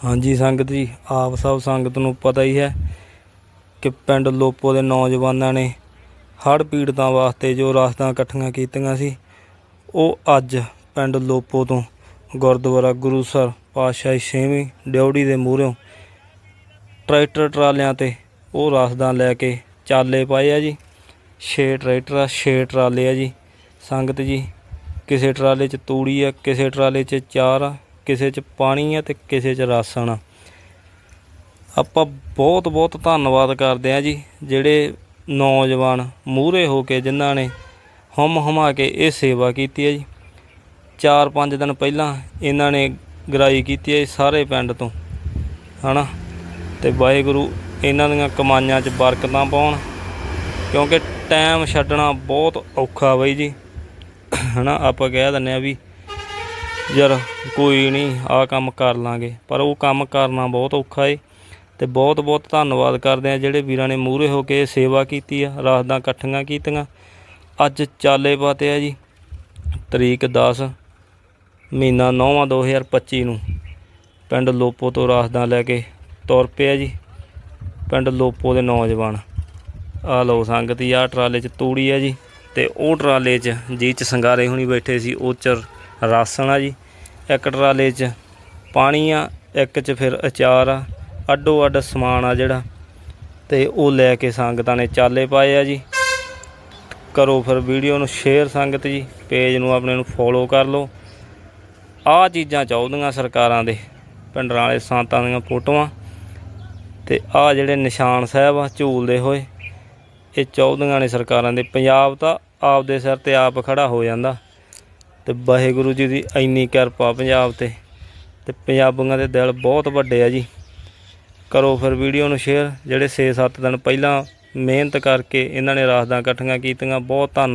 ਹਾਂਜੀ ਸੰਗਤ ਜੀ, ਆਪ ਸਭ ਸੰਗਤ ਨੂੰ ਪਤਾ ਹੀ ਹੈ ਕਿ ਪਿੰਡ ਲੋਪੋ ਦੇ ਨੌਜਵਾਨਾਂ ਨੇ ਹੜ੍ਹ ਪੀੜਤਾਂ ਵਾਸਤੇ ਜੋ ਰਾਸਤਾਂ ਇਕੱਠੀਆਂ ਕੀਤੀਆਂ ਸੀ, ਉਹ ਅੱਜ ਪਿੰਡ ਲੋਪੋ ਤੋਂ ਗੁਰਦੁਆਰਾ ਗੁਰੂਸਰ ਪਾਤਸ਼ਾਹੀ ਛੇਵੀਂ ਡਿਉੜੀ ਦੇ ਮੂਹਰਿਓਂ ਟਰੈਕਟਰ ਟਰਾਲਿਆਂ ਤੇ ਉਹ ਰਾਸਦਾਂ ਲੈ ਕੇ ਚਾਲੇ ਪਾਏ ਆ ਜੀ। 6 ਟਰੈਕਟਰ ਆ 6 ਟਰਾਲੇ ਆ ਜੀ। ਸੰਗਤ ਜੀ, ਕਿਸੇ ਟਰਾਲੇ 'ਚ ਤੂੜੀ ਆ, ਕਿਸੇ ਟਰਾਲੇ 'ਚ ਚਾਰ ਆ ਕਿਸੇ 'ਚ ਪਾਣੀ ਆ ਤੇ ਕਿਸੇ 'ਚ ਰਾਸ਼ਨ ਆ। ਆਪਾਂ ਬਹੁਤ ਬਹੁਤ ਧੰਨਵਾਦ ਕਰਦੇ ਆ ਜੀ, ਜਿਹੜੇ ਨੌਜਵਾਨ ਮੂਹਰੇ ਹੋ ਕੇ ਜਿਨ੍ਹਾਂ ਨੇ ਹਮ ਹਮਾ ਕੇ ਇਹ ਸੇਵਾ ਕੀਤੀ ਹੈ ਜੀ। 4-5 ਦਿਨ ਪਹਿਲਾਂ ਇਹਨਾਂ ਨੇ ਗਰਾਈ ਕੀਤੀ ਹੈ ਸਾਰੇ ਪਿੰਡ ਤੋਂ, ਹਨਾ? ਤੇ ਵਾਹਿਗੁਰੂ ਇਹਨਾਂ ਦੀਆਂ ਕਮਾਈਆਂ 'ਚ ਬਰਕਤਾਂ ਪਾਉਣ, ਕਿਉਂਕਿ ਟਾਈਮ ਛੱਡਣਾ ਬਹੁਤ ਔਖਾ ਬਈ ਜੀ। ਹਨਾ, ਆਪਾਂ ਕਹਿ ਦਿੰਦੇ ਆ ਵੀ ਯਾਰ ਕੋਈ ਨਹੀਂ ਆ ਕੰਮ ਕਰ ਲਾਂਗੇ। ਪਰ ਉਹ ਕੰਮ ਕਰਨਾ ਬਹੁਤ ਔਖਾ ਏ ਤੇ ਬਹੁਤ ਬਹੁਤ ਧੰਨਵਾਦ ਕਰਦੇ ਆ ਜਿਹੜੇ ਵੀਰਾਂ ਨੇ ਮੂਹਰੇ ਹੋ ਕੇ ਸੇਵਾ ਕੀਤੀ ਆ ਰਾਤਾਂ ਇਕੱਠੀਆਂ ਕੀਤੀਆਂ। ਅੱਜ ਚਾਲੇ ਪਾਤੇ ਆ ਜੀ ਤਰੀਕ 10 ਮਹੀਨਾ 9 2025 ਨੂੰ। ਪਿੰਡ ਲੋਪੋ ਤੋਂ ਰਾਸਦਾਂ ਲੈ ਕੇ ਤੁਰ ਪਿਆ ਜੀ, ਪਿੰਡ ਲੋਪੋ ਦੇ ਨੌਜਵਾਨ। ਆ ਲਓ ਸੰਗਤ ਆ ਟਰਾਲੇ 'ਚ ਤੂੜੀ ਆ ਜੀ ਤੇ ਉਹ ਟਰਾਲੇ 'ਚ ਜੀ 'ਚ ਸੰਗਾਰੇ ਹੁਣੀ ਬੈਠੇ ਸੀ, ਉਹ ਚਰ ਰਾਸ਼ਨ ਆ ਜੀ, ਇੱਕ ਟਰਾਲੇ 'ਚ ਪਾਣੀ ਆ, ਇੱਕ 'ਚ ਫਿਰ ਅਚਾਰ ਆ, ਅੱਡੋ ਅੱਡ ਸਮਾਨ ਆ ਜਿਹੜਾ, ਤੇ ਉਹ ਲੈ ਕੇ ਸੰਗਤਾਂ ਨੇ ਚਾਲੇ ਪਾਏ ਆ ਜੀ। ਕਰੋ ਫਿਰ ਵੀਡੀਓ ਨੂੰ ਸ਼ੇਅਰ ਸੰਗਤ ਜੀ, ਪੇਜ ਨੂੰ ਆਪਣੇ ਨੂੰ ਫੋਲੋ ਕਰ ਲਓ। ਆਹ ਚੀਜ਼ਾਂ ਚਾਹੁੰਦੀਆਂ ਸਰਕਾਰਾਂ ਦੇ ਪਿੰਡਰਾਂ ਵਾਲੇ ਸੰਤਾਂ ਦੀਆਂ ਫੋਟੋਆਂ। ਤੇ ਆਹ ਜਿਹੜੇ ਨਿਸ਼ਾਨ ਸਾਹਿਬ ਆ, ਝੂਲਦੇ ਹੋਏ, ਇਹ ਚਾਹੁੰਦੀਆਂ ਨੇ ਸਰਕਾਰਾਂ ਦੇ, ਪੰਜਾਬ ਤਾਂ ਆਪਦੇ ਸਿਰ ਤੇ ਆਪ ਖੜਾ ਹੋ ਜਾਂਦਾ। ਤੇ ਵਾਹਿਗੁਰੂ ਜੀ ਦੀ ਇੰਨੀ ਕਿਰਪਾ ਪੰਜਾਬ ਤੇ ਤੇ ਪੰਜਾਬੀਆਂ ਦੇ ਦਿਲ ਬਹੁਤ ਵੱਡੇ ਆ ਜੀ। ਕਰੋ ਫਿਰ ਵੀਡੀਓ ਨੂੰ ਸ਼ੇਅਰ ਜਿਹੜੇ 6-7 ਦਿਨ ਪਹਿਲਾਂ ਮਿਹਨਤ ਕਰਕੇ ਇਹਨਾਂ ਨੇ ਰਾਸਦਾਂ ਇਕੱਠੀਆਂ ਕੀਤੀਆਂ, ਬਹੁਤ ਧੰਨਵਾਦ।